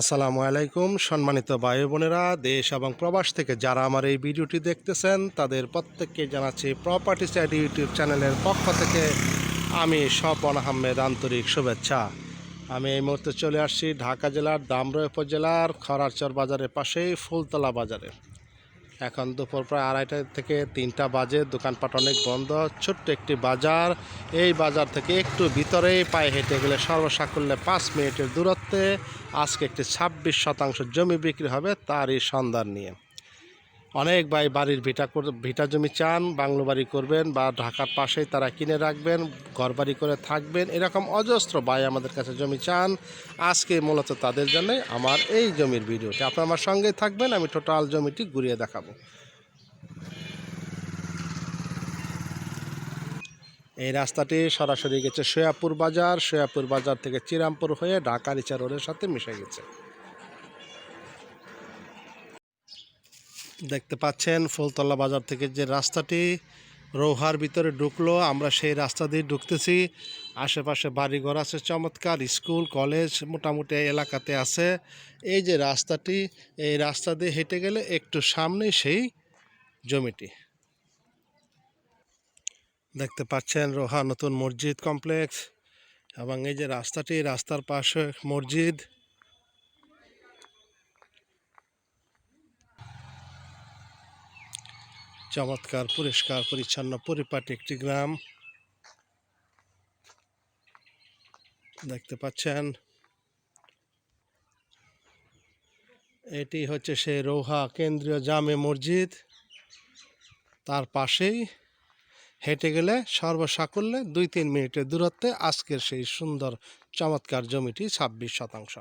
আসসালামু আলাইকুম, সম্মানিত ভাই বোনেরা, দেশ এবং প্রবাস থেকে যারা আমার এই ভিডিওটি দেখতেছেন, তাদের প্রত্যেককে জানাচ্ছি প্রপার্টি সাইড ইউটিউব চ্যানেলের পক্ষ থেকে আমি স্বপন আহমেদ আন্তরিক শুভেচ্ছা। আমি এই মুহূর্তে চলে আসছি ঢাকা জেলার দামরা উপজেলার খরারচর বাজারের পাশেই ফুলতলা বাজারে। এখন দুপুর প্রায় আড়াইটা থেকে তিনটা বাজে, দোকানপাট অনেক বন্ধ, ছোট্ট একটি বাজার। এই বাজার থেকে একটু ভিতরেই পায়ে হেঁটে গেলে সর্বসাকুল্যে পাঁচ মিনিটের দূরত্বে আজকে একটি ছাব্বিশ শতাংশ জমি বিক্রি হবে তারই সন্ধান নিয়ে। অনেক ভাই বাড়ির ভিটা ভিটা জমি চান, বাংলো বাড়ি করবেন বা ঢাকার পাশেই তারা কিনে রাখবেন ঘর বাড়ি করে থাকবেন, এরকম অজস্র ভাই আমাদের কাছে জমি চান। আজকে মূলত তাদের জন্যই আমার এই জমির ভিডিওটি। আপনার আমার সঙ্গেই থাকবেন, আমি টোটাল জমিটি ঘুরিয়ে দেখাবো। এই রাস্তাটি সরাসরি গেছে সয়াপুর বাজার। সয়াপুর বাজার থেকে চিরামপুর হয়ে ঢাকা রিচা রোডের সাথে মিশে গেছে। দেখতে পাচ্ছেন ফুলতলা বাজার থেকে যে রাস্তাটি রৌহার ভিতরে ঢুকলো, আমরা সেই রাস্তা দিয়ে ঢুকতেছি। আশেপাশে বাড়িঘর আছে, চমৎকার স্কুল, কলেজ, মোটামুটি এলাকাতে আছে। এই যে রাস্তাটি, এই রাস্তা দিয়ে হেঁটে গেলে একটু সামনেই সেই জমিটি। দেখতে পাচ্ছেন রোহা নতুন মসজিদ কমপ্লেক্স এবং এই যে রাস্তাটি, রাস্তার পাশে মসজিদ। চমৎকার, পরিষ্কার, পরিচ্ছন্ন, পরিপাটি একটি গ্রাম। দেখতে পাচ্ছেন? এটি হচ্ছে সেই রৌহা কেন্দ্রীয় জামে মসজিদ। তার পাশেই হেঁটে গেলে সর্বসাকুল্যে দুই তিন মিনিটের দূরত্বে আজকের সেই সুন্দর, চমৎকার জমিটি ছাব্বিশ শতাংশ।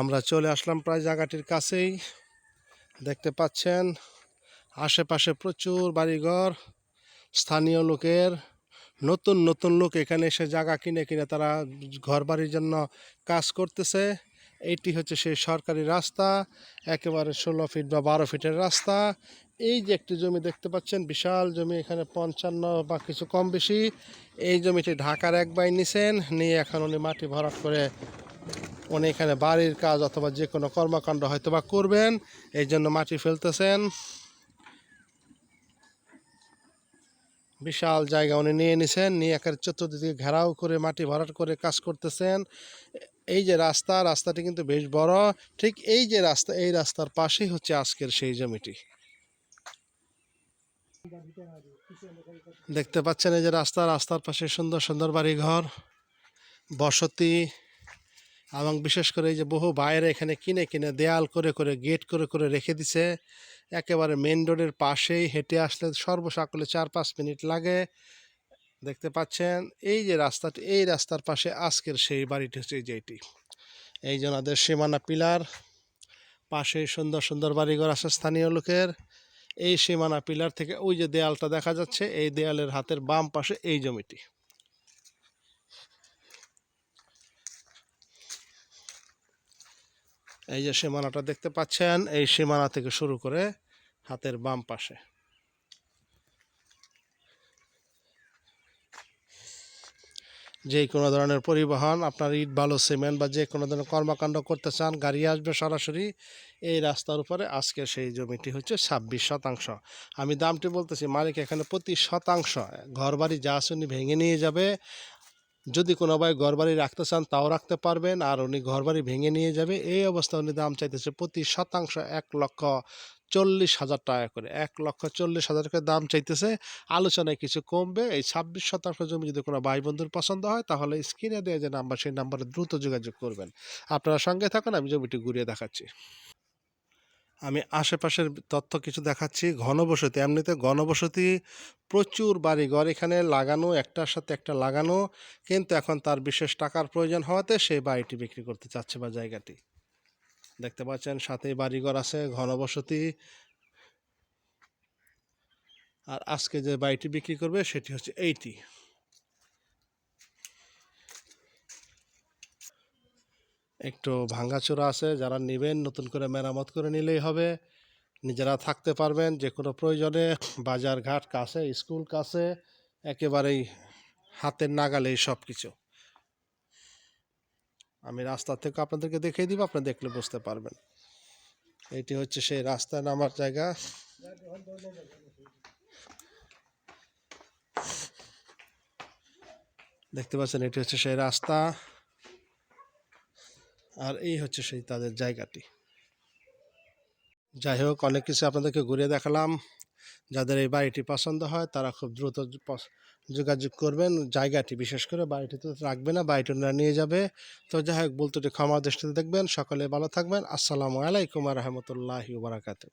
আমরা চলে আসলাম প্রায় জায়গাটির কাছেই। দেখতে পাচ্ছেন, আশেপাশে প্রচুর বাড়িঘর, স্থানীয় লোকের, নতুন নতুন লোক এখানে এসে জায়গা কিনে কিনে তারা ঘর বাড়ির জন্য কাজ করতেছে। এইটি হচ্ছে সেই সরকারি রাস্তা, একেবারে ষোলো ফিট বা বারো ফিটের রাস্তা। এই যে একটি জমি দেখতে পাচ্ছেন, বিশাল জমি, এখানে পঞ্চান্ন বা কিছু কম বেশি। এই জমিটি ঢাকার এক বাই নিছেন, নিয়ে এখন উনি মাটি ভরাট করে উনি এখানে বাড়ির কাজ অথবা যে কোনো কর্মকাণ্ড হয়তো বা করবেন, এই জন্য মাটি ফেলতেছেন। বিশাল জায়গা উনি নিয়ে নিছেন, নিয়ে একের চতুর্দিকে ঘেরাও করে, মাটি ভরাট করে কাজ করতেছেন। এই যে রাস্তা, রাস্তাটি কিন্তু বেশ বড়। ঠিক এই যে রাস্তা, এই রাস্তার পাশেই হচ্ছে আজকের সেই জমিটি। দেখতে পাচ্ছেন এই যে রাস্তা, রাস্তার পাশে সুন্দর সুন্দর বাড়ি ঘর বসতি। এবং বিশেষ করে এই যে বহু বাইরে এখানে কিনে কিনে দেয়াল করে করে, গেট করে করে রেখে দিছে। একেবারে মেন রোডের পাশেই হেঁটে আসলে সর্বসাকলে চার পাঁচ মিনিট লাগে। দেখতে পাচ্ছেন, এই যে রাস্তাটি এই রাস্তার পাশে আজকের সেই বাড়িটি হচ্ছে যেটি এই যে সীমানা পিলার, পাশে সুন্দর সুন্দর বাড়িঘর আছে স্থানীয় লোকের। এই সীমানা পিলার থেকে ওই যে দেয়ালটা দেখা যাচ্ছে, এই দেয়ালের হাতের বাম পাশে এই জমিটি। এই যে সীমানাটা দেখতে পাচ্ছেন, এই সীমানা থেকে শুরু করে হাতের বাম পাশে। যে কোনো ধরনের পরিবহন, আপনার ইট, বালু, সিমেন্ট বা যে কোনো ধরনের কর্মকাণ্ড করতে চান, গাড়ি আসবে সরাসরি, এই রাস্তার উপরে আজকে সেই জমিটি হচ্ছে ছাব্বিশ শতাংশ। আমি দামটি বলতেছি, মালিক এখানে প্রতি শতাংশ, ঘরবাড়ি যা উনি ভেঙে নিয়ে যাবে। যদি কোনো ভাই ঘরবাড়ি রাখতে চান, তাও রাখতে পারবেন। আর উনি ঘরবাড়ি ভেঙে নিয়ে যাবে। এই অবস্থা উনি দাম চাইতেছে প্রতি শতাংশ এক লক্ষ চল্লিশ হাজার টাকা করে। এক লক্ষ চল্লিশ হাজার করে দাম চাইতেছে। আলোচনায় কিছু কমবে। এই ছাব্বিশ শতাংশ জমি যদি কোনো ভাই বন্ধুর পছন্দ হয়, তাহলে স্ক্রিনে দেওয়া যে নাম্বার, সেই নাম্বারে দ্রুত যোগাযোগ করবেন। আপনারা সঙ্গে থাকুন, আমি জমিটি ঘুরিয়ে দেখাচ্ছি। আমি আশেপাশের তথ্য কিছু দেখাচ্ছি। ঘনবসতি, এমনিতে ঘনবসতি প্রচুর বাড়িঘর। এখানে লাগানো, একটার সাথে একটা লাগানো, কিন্তু এখন তার বিশেষ টাকার প্রয়োজন হওয়াতে সেই বাড়িটি বিক্রি করতে চাচ্ছে বা জায়গাটি। দেখতে পাচ্ছেন, সাথেই বাড়িঘর আছে, ঘনবসতি। আর আজকে যে বাড়িটি বিক্রি করবে, সেটি হচ্ছে এইটি। একটু ভাঙ্গাচোরা আছে, যারা নেবেন, নতুন করে মেরামত করে নিলেই হবে। নিজেরা থাকতে পারবেন যে কোনো প্রয়োজনে, বাজার ঘাট কাছে, স্কুল কাছে, একেবারেই হাতের নাগালে সব কিছু। আমি রাস্তা থেকে আপনাদেরকে দেখিয়ে দিব, আপনি দেখলে বুঝতে পারবেন। এটি হচ্ছে সেই রাস্তায় নামার জায়গা। দেখতে পাচ্ছেন, এটি হচ্ছে সেই রাস্তা। আর এই হচ্ছে সেই তাদের জায়গাটি। যাই হোক, অনেক কিছু আপনাদেরকে ঘুরিয়ে দেখালাম। যাদের এই বাড়িটি পছন্দ হয়, তারা খুব দ্রুত যোগাযোগ করবেন। জায়গাটি বিশেষ করে বাড়িটি তো রাখবে না, বাড়িটি ওনারা নিয়ে যাবে। তো যাই হোক বলতুটি ক্ষমা দৃষ্টিতে দেখবেন। সকলে ভালো থাকবেন। আসসালামু আলাইকুম রহমতুল্লাহি বারাকাতু